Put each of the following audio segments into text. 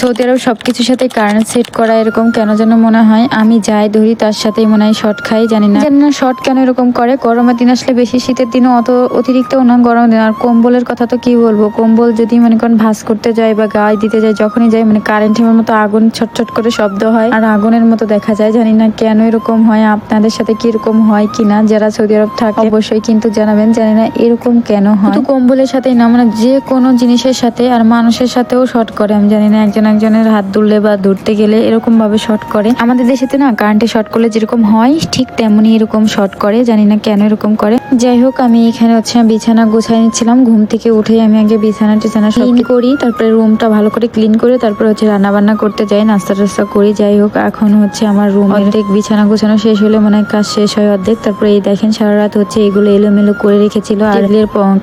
Saudi আরব সবকিছুর সাথে current set করা এরকম কেন যেন মনে হয়? আমি যাই ধরি, তার সাথেই মনে হয় শর্ট খাই, জানি না। জানি না শর্ট কেন এরকম করে। গরমের দিন আসলে বেশি, শীতের দিনও অত অতিরিক্তও না, গরমের দিন। আর কম্বলের কথা তো কি বলব? কম্বল যদি মনে করেন ভাস করতে যায় বা গায়ে দিতে যায়, যখনই যায় মানে কারেন্টের মতো আগুন ছটছট করে শব্দ হয়। আর আগুনের মতো দেখা যায়, জানি না কেন এরকম হয়। আপনাদের সাথে কি এরকম হয় কিনা যারা সৌদি আরব থাকে, অবশ্যই কিন্তু জানাবেন, জানি না এরকম কেন হয়। কম্বলের সাথেই না মানে যে কোনো জিনিসের সাথে, আর মানুষের সাথেও শর্ট করে, আমি জানি না, একজন একজনের হাত দুললে বা ধরতে গেলে এরকম ভাবে শর্ট করে। আমাদের দেশে দেশেতে না কারেন্টে শর্ট করলে যেরকম হয় ঠিক তেমনই এরকম শর্ট করে। জানি না কেন এরকম করে। যাই হোক আমি এখানে হচ্ছে বিছানা গোছাই নিচ্ছিলাম। ঘুম থেকে উঠে আমি আগে বিছানা টিছানা সব করি তারপরে রুমটা ভালো করে ক্লিন করে তারপরে হচ্ছে রান্না বান্না করতে যাই নাস্তা টাস্তা করি। যাই হোক এখন হচ্ছে আমার রুম অর্ধেক বিছানা গোছানো শেষ হলে মনে হয় কাজ শেষ হয় অর্ধেক। তারপরে এই দেখেন সারা রাত হচ্ছে এগুলো এলোমেলো করে রেখেছিল। আর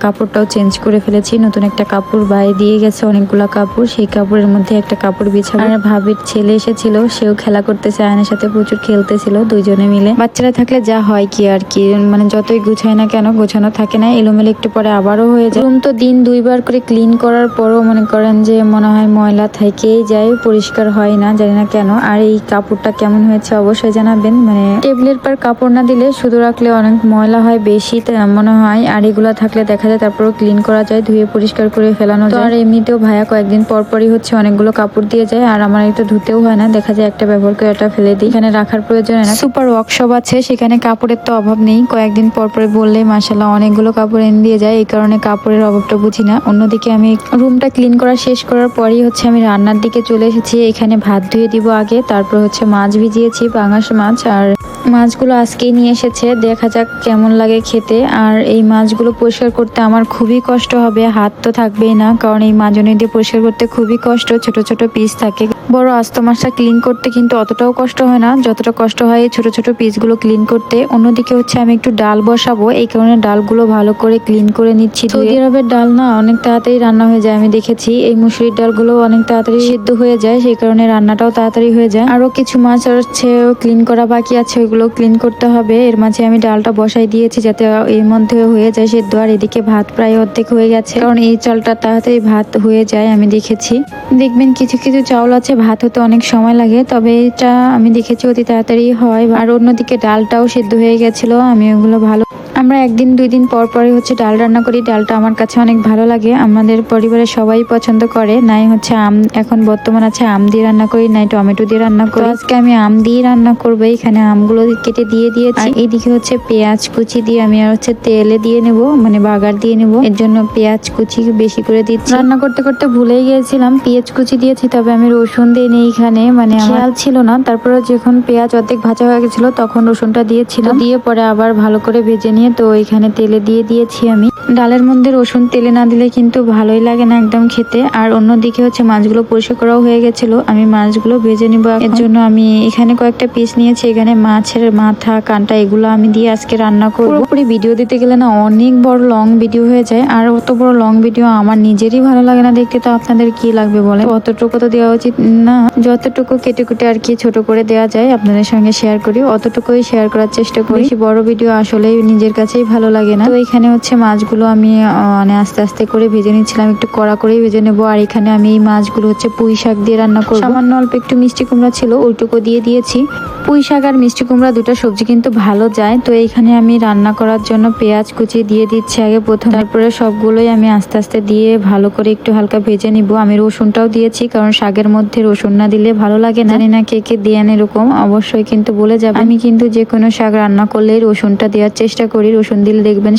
কাপড়টাও চেঞ্জ করে ফেলেছি। নতুন একটা কাপড় বাইরে দিয়ে গেছে অনেকগুলা কাপড়। সেই কাপড়ের মধ্যে একটা কাপড় বিছাবো। আর ভাবির ছেলে এসেছিল, সেও খেলা করতেছে আয়নের সাথে প্রচুর খেলতেছিল দুইজনে মিলে। বাচ্চারা থাকলে যা হয় কি আর কি মানে যতই গুছায় না কেন, গোছানো থাকে না, এলোমেলো একটু পরে আবারও হয়ে যায়। রুম তো দিন দুইবার করে ক্লিন করার পরও মনে করেন যে মনে হয় ময়লা থেকেই যায়, পরিষ্কার হয় না, জানি না কেন। আর এই কাপড়টা কেমন হয়েছে অবশ্যই জানাবেন মানে টেবিলের পর কাপড় না দিলে শুধু রাখলে অনেক ময়লা হয় বেশি মনে হয়। আর এগুলো থাকলে দেখা যায় তারপরও ক্লিন করা যায়, ধুয়ে পরিষ্কার করে ফেলানো যায়। আর এমনিতেও ভাইয়া কয়েকদিন পর পরই হচ্ছে অনেকগুলো কাপড় দিয়ে যায় আর আমার একটু ধুতেও হয় না। দেখা যায় একটা ব্যবহার করে এটা ফেলে দিই। এখানে রাখার প্রয়োজন হয় না। সুপার ওয়ার্কশপ আছে, সেখানে কাপড়ের তো অভাব নেই। কয়েকদিন পর পরে বললে মাসাল্লাহ অনেকগুলো কাপড় এনে দিয়ে যায়। এই কারণে কাপড়ের অভাবটা বুঝি না। অন্যদিকে আমি রুমটা ক্লিন করা শেষ করার পরই হচ্ছে আমি রান্নার দিকে চলে এসেছি। এখানে ভাত ধুয়ে দিব আগে, তারপর হচ্ছে মাছ ভিজিয়েছি, পাঙাশ মাছ। আর মাছগুলো আজকেই নিয়ে এসেছে। দেখা যাক কেমন লাগে খেতে। আর এই মাছগুলো পরিষ্কার করতে আমার খুবই কষ্ট হবে। হাত তো থাকবেই না, কারণ এই মাজনি দিয়ে পরিষ্কার করতে খুবই কষ্ট। ছোট ছোট পিস থাকে। বড় আস্ত মাছটা ক্লিন করতে কিন্তু অতটাও কষ্ট হয় না। যতটা কষ্ট হয় এই ছোটো ছোটো পিসগুলো ক্লিন করতে। অন্যদিকে হচ্ছে আমি একটু ডাল বসাবো। এই কারণে ডালগুলো ভালো করে ক্লিন করে নিচ্ছি সৌদি আরবের ডাল না অনেক তাড়াতাড়ি রান্না হয়ে যায় আমি দেখেছি। এই মুসুরির ডালগুলো অনেক তাড়াতাড়ি সিদ্ধ হয়ে যায় সেই কারণে রান্নাটাও তাড়াতাড়ি হয়ে যায়। আরও কিছু মাছ হচ্ছে ক্লিন করা বাকি আছে ওইগুলো ক্লিন করতে হবে। এর মাঝে আমি ডালটা বসাই দিয়েছি যাতে এর মধ্যে হয়ে যায় সেদ্ধ আর এদিকে ভাত প্রায় অর্ধেক হয়ে গেছে। কারণ এই চালটা তাড়াতাড়ি ভাত হয়ে যায় আমি দেখেছি। দেখবেন কিছু কিছু চাউল আছে ভাত হতে অনেক সময় লাগে, তবে এটা আমি দেখেছি অতি তাড়াতাড়ি হয়। আর অন্যদিকে ডালটাও সেদ্ধ হয়ে গেছিল, আমি ওগুলো ভালো আমরা একদিন দুই দিন পর পরে হচ্ছে ডাল রান্না করি। ডালটা আমার কাছে অনেক ভালো লাগে। আমাদের পরিবারের সবাই পছন্দ করে। নাই হচ্ছে আম এখন বর্তমান আছে আম দিয়ে রান্না করি নাই টমেটো দিয়ে রান্না করি। আজকে আমি আম দিয়ে রান্না করব। এখানে আমগুলো কেটে দিয়ে দিয়েছি। এইদিকে হচ্ছে পেঁয়াজ কুচি দিয়ে আমি আর হচ্ছে তেলে দিয়ে নেব মানে বাগার দিয়ে নেব। এর জন্য পেঁয়াজ কুচি বেশি করে দিচ্ছি। রান্না করতে করতে ভুলেই গিয়েছিলাম। পেঁয়াজ কুচি দিয়েছি তবে আমি রসুন দিয়ে নেই এখানে মানে খেয়াল ছিল না। তারপরে যখন পেঁয়াজ অর্ধেক ভাজা হয়ে গেছিল তখন রসুনটা দিয়েছিল দিয়ে পরে আবার ভালো করে ভেজে নিয়ে তো এখানে তেলে দিয়ে দিয়েছি আমি। ডালের মধ্যে রসুন তেলে না দিলে কিন্তু ভালোই লাগে না একদম খেতে। আর অন্যদিকে হচ্ছে মাছগুলো পরিষ্কার করাও হয়ে গেছিল। আমি মাছগুলো ভেজে নিব এর জন্য আমি এখানে কয়েকটা পিস নিয়েছি। এখানে মাছের মাথা, কানটা এগুলো আমি দিয়ে আজকে রান্না করব। পুরোপুরি ভিডিও দিতে গেলে না অনেক বড় লং ভিডিও হয়ে যায়। আর অত বড় লং ভিডিও আমার নিজেরই ভালো লাগে না দেখতে। তো আপনাদের কি লাগবে বলে অতটুকু তো দেওয়া উচিত না। যতটুকু কেটে কুটে আর কি ছোট করে দেওয়া যায়, আপনাদের সঙ্গে শেয়ার করি। অতটুকুই শেয়ার করার চেষ্টা করি। বড় ভিডিও আসলে নিজের কাছেই ভালো লাগে না। তো এখানে হচ্ছে মাছগুলো আমি মানে আস্তে আস্তে করে ভেজে নিচ্ছিলাম, একটু কড়া করেই ভেজে নেব। আর এখানে আমি এই মাছগুলো হচ্ছে পুঁই শাক দিয়ে রান্না করব। সামান্য অল্প একটু মিষ্টি কুমড়া ছিল, ওইটুকু দিয়ে দিয়েছি। পুঁই শাক আর মিষ্টি কুমড়া দুটো সবজি কিন্তু ভালো যায়। তো এইখানে আমি রান্না করার জন্য পেঁয়াজ কুচি দিয়ে দিচ্ছি আগে প্রথম। তারপরে সবগুলোই আমি আস্তে আস্তে দিয়ে ভালো করে একটু হালকা ভেজে নিব। আমি রসুনটাও দিয়েছি, কারণ শাকের মধ্যে রসুন না দিলে ভালো লাগে না। জানি না কে কে দেন এরকম, অবশ্যই কিন্তু বলে যাবে। আমি কিন্তু যে কোনো শাক রান্না করলেই রসুনটা দেওয়ার চেষ্টা করি। রসুন দিলে দেখবেন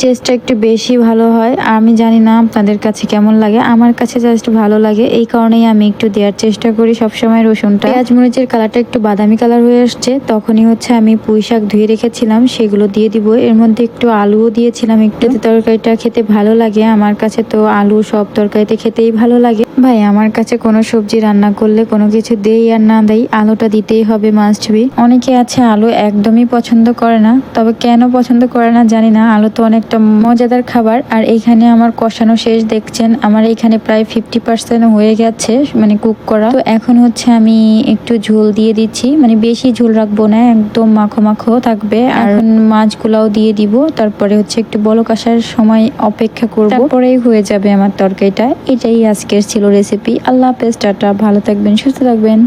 টেস্টটা একটু বেশি ভালো হয়। আমি জানি না আপনাদের কাছে কেমন লাগে, আমার কাছে জাস্ট ভালো লাগে। এই কারণেই আমি একটু দেওয়ার চেষ্টা করি সবসময় রসুনটা। পেঁয়াজ মরিচের কালারটা একটু বাদামি কালার হয়ে আসছে তখনই হচ্ছে আমি পুঁই শাক ধুয়ে রেখেছিলাম সেগুলো দিয়ে দিব। এর মধ্যে একটু আলুও দিয়েছিলাম একটু। তরকারিটা খেতে ভালো লাগে আমার কাছে তো আলু সব তরকারিতে খেতেই ভালো লাগে। ভাই আমার কাছে কোনো সবজি রান্না করলে কোনো কিছু দেই আর না দেই আলুটা দিতেই হবে মাস্ট বি অনেকে আছে আলু একদমই পছন্দ করে না তবে কেন পছন্দ করে না জানি না। আলু তো অনেকটা মজাদার খাবার আর এইখানে আমার কষানো শেষ দেখছেন? আমার এইখানে প্রায় ফিফটি পার্সেন্ট হয়ে গেছে মানে কুক করা। তো এখন হচ্ছে আমি একটু ঝোল দিয়ে দিচ্ছি মানে বেশি ঝোল রাখব না একদম মাখো মাখো থাকবে। আর মাছগুলাও দিয়ে দিব তারপরে হচ্ছে একটু বলক আসার সময় অপেক্ষা করব। তারপরেই হয়ে যাবে আমার তরকারিটা। এটাই আজকের ছিল রেসিপি আল্লাহ হাফেজ টাটা। ভালো থাকবেন সুস্থ থাকবেন।